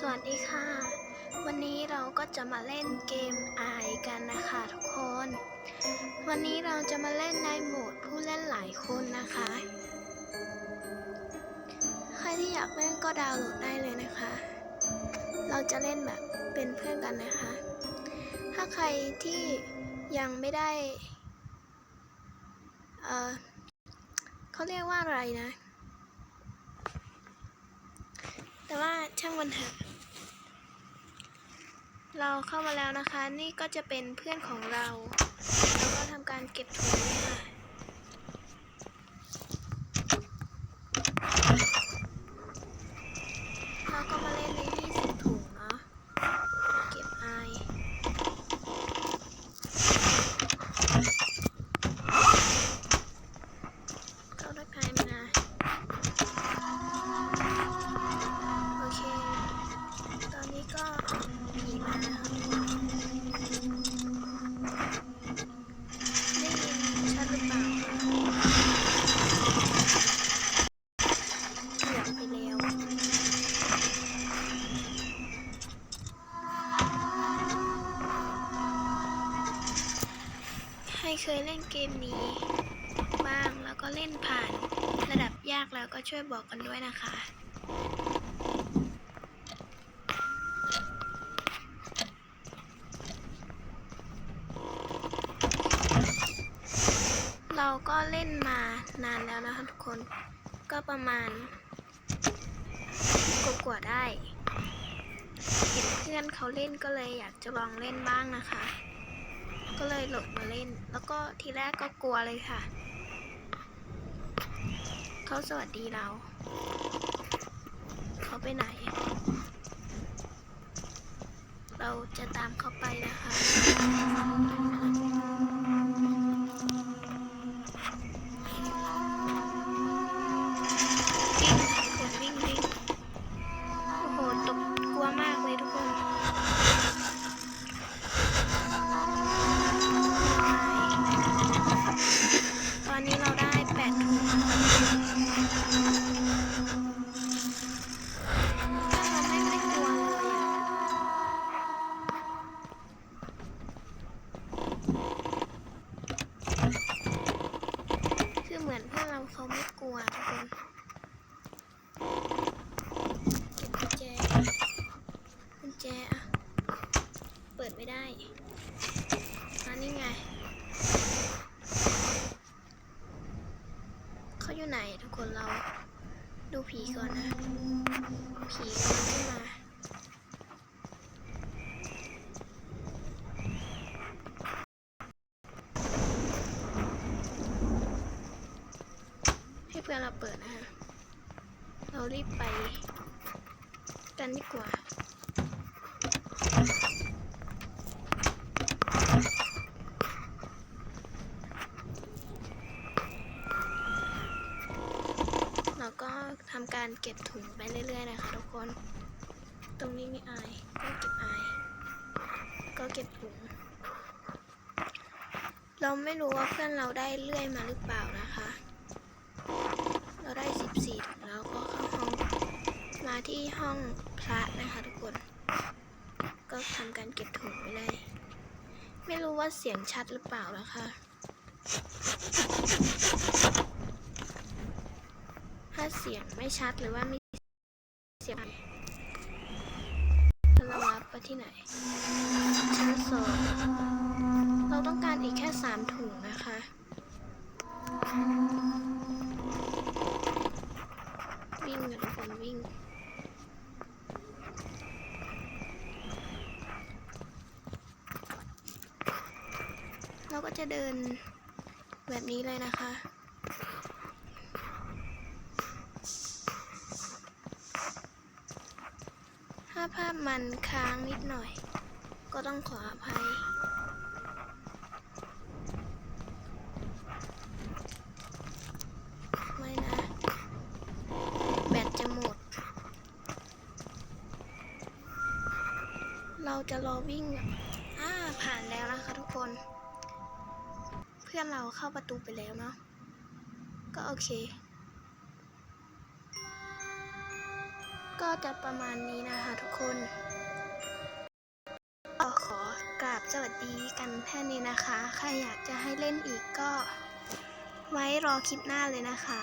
สวัสดีค่ะ วันนี้เราก็จะมาเล่นเกมอกันนะคะทุกคน วันนี้เราจะมาเล่นในโหมดผู้เล่นหลายคนนะคะ ใครที่อยากเล่นก็ดาวน์โหลดได้เลยนะคะ เราจะเล่นแบบเป็นเพื่อนกันนะคะ ถ้าใครที่ยังไม่ได้ เออเขาเรียกว่าอะไรนะแต่ว่าช่างมันเถอะ เราเข้ามาแล้วนะคะ นี่ก็จะเป็นเพื่อนของเรา แล้วก็ทำการเก็บถุง เคยเล่นเกมนี้บ้างแล้วก็เล่นผ่านระดับยากแล้วก็ช่วยบอกกันด้วยนะคะ เราก็เล่นมานานแล้วนะคะทุกคนก็ประมาณกกว่าๆได้ เห็นเพื่อนเขาเล่นก็เลยอยากจะลองเล่นบ้างนะคะ ก็เลยโหลดมาเล่น แล้วก็ทีแรกก็กลัวเลยค่ะ เขาสวัสดีเรา เขาไปไหน เราจะตามเขาไปนะคะ เขาไม่กลัวทุกคนเก็บกุญแจกุญแจอะเปิดไม่ได้อันนี้ไงเขาอยู่ไหนทุกคนเราดูผีก่อนนะผีกำลังขึ้นมา ให้เพื่ อนเราเปิดนะคะเรารีบไปกันดีกว่า เราก็ทำการเก็บถุงไปเรื่อยๆนะคะทุกคน ตรงนี้มีอายก็เก็บไอก็เก็บถุง เราไม่รู้ว่าเพื่อนเราได้เลื่อยมาหรือเปล่านะคะ เราได้ 14 แล้วก็เข้าห้องมาที่ห้องพระนะคะทุกคน ก็ทำการเก็บถุงไปเลย ไม่รู้ว่าเสียงชัดหรือเปล่านะคะถ้าเสียงไม่ชัดหรือว่ามีเสียงเราวับไปที่ไหนชั้นสองเราต้องการอีกแค่สามถุงนะคะ วิ่งกันทุกคนวิ่ง เราก็ จะเดินแบบนี้เลยนะคะ ถ้าภาพมันค้างนิดหน่อย ก็ต้องขออภัย ไม่นะ แบตจะหมด เราจะรอวิ่งอ่าผ่านแล้วนะคะทุกคน พื่อนเราเข้าประตูไปแล้วเนาะ ก็โอเคก็ก็จะประมาณนี้นะคะทุกคนก็ขอกราบสวัสดีกันแค่นี้นะคะ ใครอยากจะให้เล่นอีกก็ไว้รอคลิปหน้าเลยนะคะ